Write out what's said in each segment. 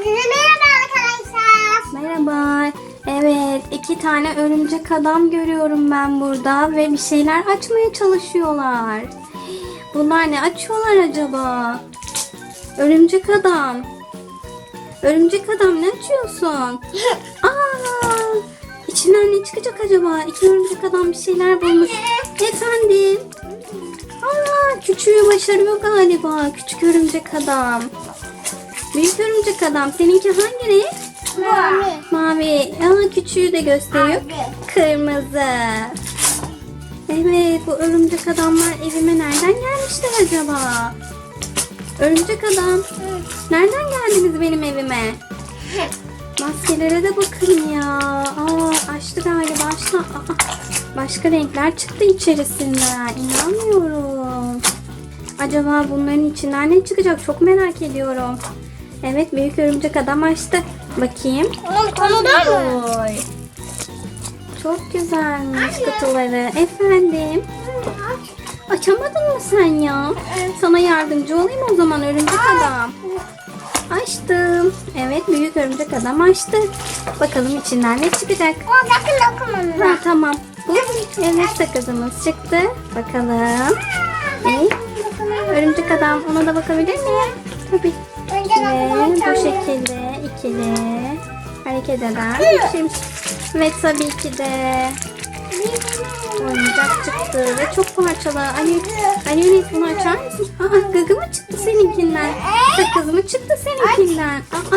Hepinize merhaba arkadaşlar. Merhaba. Evet, iki tane örümcek adam görüyorum ben burada ve bir şeyler açmaya çalışıyorlar. Bunlar ne açıyorlar acaba? Örümcek adam. Örümcek adam ne açıyorsun? Aa! İçinden ne çıkacak acaba? İki örümcek adam bir şeyler bulmuş. Efendim? Aa, küçüğü başarıyor galiba. Küçük örümcek adam. Büyük örümcek adam. Seninki hangi renk? Mavi. Mavi. Aa, küçüğü de gösteriyor. Kırmızı. Evet bu örümcek adamlar evime nereden gelmişler acaba? Örümcek adam. Nereden geldiniz benim evime? Maskelere de bakın ya. Aa, açtı galiba açtı. Aa, başka renkler çıktı içerisinden. İnanmıyorum. Acaba bunların içinden ne çıkacak? Çok merak ediyorum. Evet büyük örümcek adam açtı. Bakayım. Onun konuda mı? Oy. Çok güzelmiş kutuları. Efendim. Açamadın mı sen ya? Sana yardımcı olayım o zaman örümcek adam. Açtım. Evet büyük örümcek adam açtı. Bakalım içinden ne çıkacak. O bakın dokunmanı. Ha, tamam. Bu evet sakızımız çıktı. Bakalım. Ne? Örümcek adam ona da bakabilir miyim? Tabii. Ve bu şekilde ikili hareket eden bir şeymiş. Ve tabii ki de oyuncak çıktı ve çok parçalı. Ali, Ali Enes bunu açar mısın? Aa, gıgı mı çıktı seninkinden? Sakız mı çıktı seninkinden? Aa,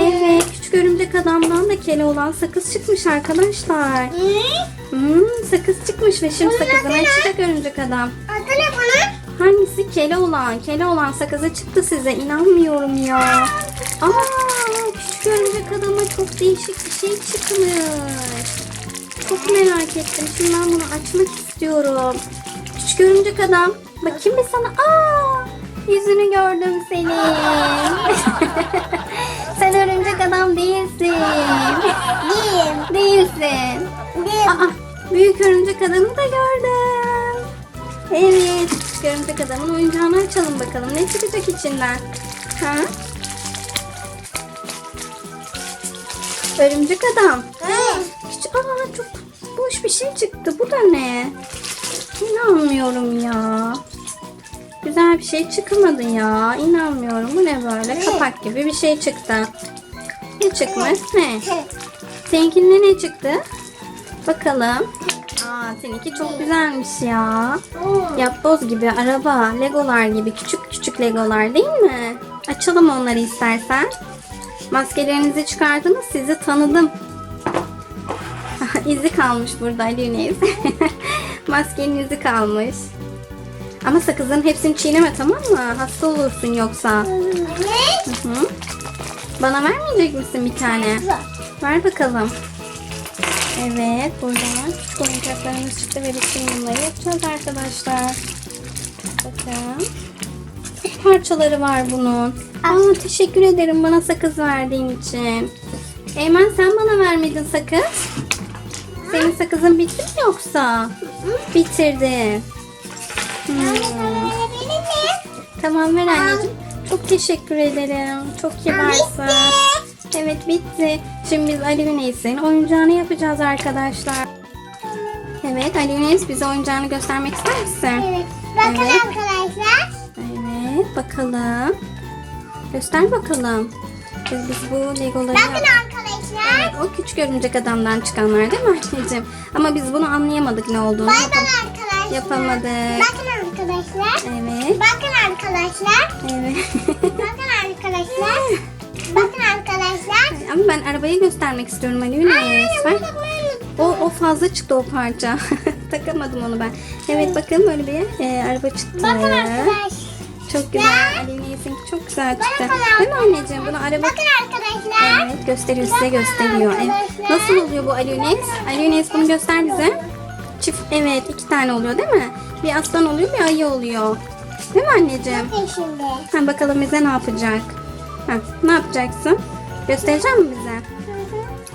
evet küçük örümcek adamdan da kele olan sakız çıkmış arkadaşlar. Hmm, sakız çıkmış ve şimdi sakızını açacak örümcek adam. Adı ne bunun? Hangisi? Kele olan sakızı çıktı size. İnanmıyorum ya. Aa, küçük örümcek adama çok değişik bir şey çıkmış. Çok merak ettim. Şimdi ben bunu açmak istiyorum. Küçük örümcek adam. Bakayım bir sana. Aa, yüzünü gördüm senin. Sen örümcek adam değilsin. Değilim. Değilsin. Değilim. Aa, büyük örümcek adamı da gördüm. Evet, küçük örümcek adamın oyuncağını açalım bakalım. Ne çıkacak içinden? Ha? Örümcek adam. Küçük, aa, çok boş bir şey çıktı. Bu da ne? İnanmıyorum ya. Güzel bir şey çıkmadı ya. İnanmıyorum. Bu ne böyle? Kapak gibi bir şey çıktı. Ne çıkmış? Ne? Seninkinde ne çıktı? Bakalım. Aa, seninki çok güzelmiş ya. Yapboz gibi, araba, legolar gibi küçük küçük legolar değil mi? Açalım onları istersen. Maskelerinizi çıkardınız, sizi tanıdım. izi kalmış burada Ali Yüneyiz. Maskenin izi kalmış. Ama sakızın hepsini çiğneme tamam mı? Hasta olursun yoksa. Ne? Hı. Bana vermeyecek misin bir tane? Ver bakalım. Evet buradan oyuncaklarımız çıktı ve şimdi bunları yapacağız arkadaşlar. Bakın. Çok parçaları var bunun. Aa, teşekkür ederim bana sakız verdiğin için. Eymen sen bana vermedin sakız. Senin sakızın bitti mi yoksa? Bitirdi. Hmm. Tamam ver anneciğim. Çok teşekkür ederim. Çok kibarsın. Evet bitti. Şimdi biz Ali Güneş'in oyuncağını yapacağız arkadaşlar. Evet Ali Güneş bize oyuncağını göstermek ister misin? Evet. Bakın Evet. arkadaşlar. Evet bakalım. Göster bakalım. Biz, biz bu legoları Bakın yap- arkadaşlar. Evet, o küçük örümcek adamdan çıkanlar değil mi anneciğim? Ama biz bunu anlayamadık ne olduğunu. Bay bay arkadaşlar. Yapamadık. Bakın arkadaşlar. Evet. Bakın arkadaşlar. Evet. Bakın arkadaşlar. Bakın arkadaşlar. Ama ben arabayı göstermek istiyorum Ali Güneş. Ver. Burada böyle O, o fazla çıktı o parça. Takamadım onu ben. Evet bakın böyle bir e, araba çıktı. Bakın arkadaşlar. Çok güzel. Ali Neyse'ninki çok güzel çıktı. Değil mi anneciğim? Bunu araba... Bakın arkadaşlar. Evet gösteriyor size gösteriyor. Evet. Nasıl oluyor bu Ali Enes? Ali Enes bunu göster bize. Çift evet iki tane oluyor değil mi? Bir aslan oluyor bir ayı oluyor. Değil mi anneciğim? Bakın şimdi. Ha, bakalım bize ne yapacak? Ha, ne yapacaksın? Gösterecek mi bize?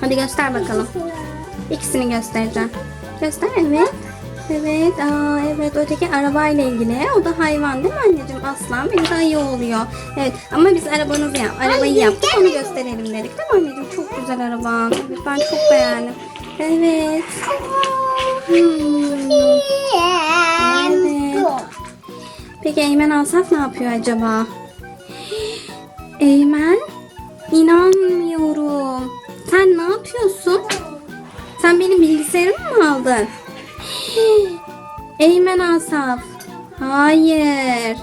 Hadi göster bakalım. İkisini göstereceğim. Göster evet. Evet, aa, evet öteki arabayla ilgili. O da hayvan değil mi anneciğim? Aslan bir de ayı oluyor. Evet ama biz arabanızı yap, arabayı yaptık onu gösterelim dedik değil mi anneciğim? Çok güzel araban. Evet, ben çok beğendim. Evet. Hmm. Evet. Peki Eymen Asaf ne yapıyor acaba? Aldın? Eymen Asaf. Hayır.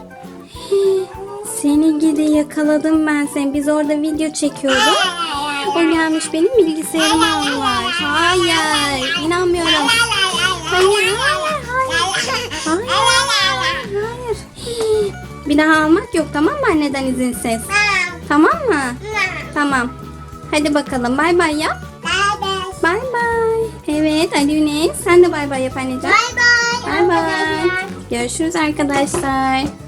Seni gidi yakaladım ben seni. Biz orada video çekiyorduk. O gelmiş benim bilgisayarımı almış. Hayır. İnanmıyorum. Hayır, hayır, hayır. Hayır. Hayır. Bir daha almak yok tamam mı anneden izinsiz? Tamam mı? Tamam. Hadi bakalım bay bay yap. Bay bay. Evet Ali Güneş sen de bay bay yap anneciğim. Bye bye. Bay bay. Görüşürüz arkadaşlar.